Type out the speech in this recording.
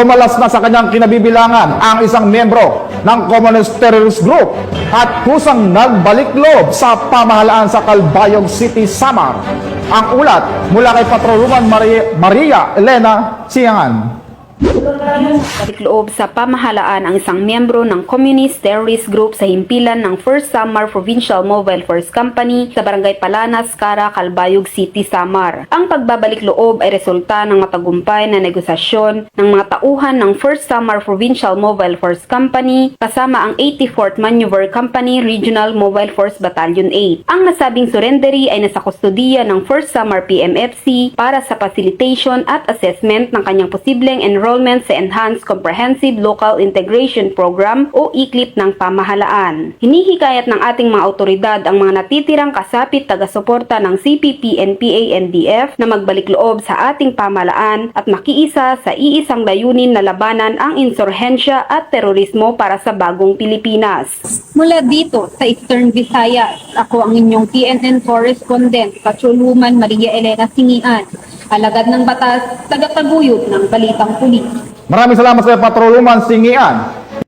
pumalas na sa kanyang kinabibilangan ang isang membro ng Communist Terrorist Group at kusang nagbalik loob sa pamahalaan sa Calbayog City, Samar. Ang ulat mula kay Patrolwoman Maria, Maria Elena Siangan. Balik loob sa pamahalaan ang isang miyembro ng Communist Terrorist Group sa himpilan ng First Samar Provincial Mobile Force Company sa Barangay Palanas, Cara, Calbayog City, Samar. Ang pagbabalik loob ay resulta ng matagumpay na negosasyon ng mga tauhan ng First Samar Provincial Mobile Force Company kasama ang 84th Maneuver Company Regional Mobile Force Battalion 8. Ang nasabing surrendery ay nasa kustodiya ng First Samar PMFC para sa facilitation at assessment ng kanyang posibleng enrollment sa Enhanced Comprehensive Local Integration Program o ICLIP ng pamahalaan. Hinihikayat ng ating mga otoridad ang mga natitirang kasapit taga-suporta ng CPP, NPA, NDF na magbalik loob sa ating pamahalaan at makiisa sa iisang layunin na labanan ang insurhensya at terorismo para sa bagong Pilipinas. Mula dito sa Eastern Visayas, ako ang inyong PNN correspondent, Patrolwoman Maria Elena Singian, alagad ng batas, tagataguyod ng Balitang Pulis. Maraming salamat sa Patrolwoman Singian.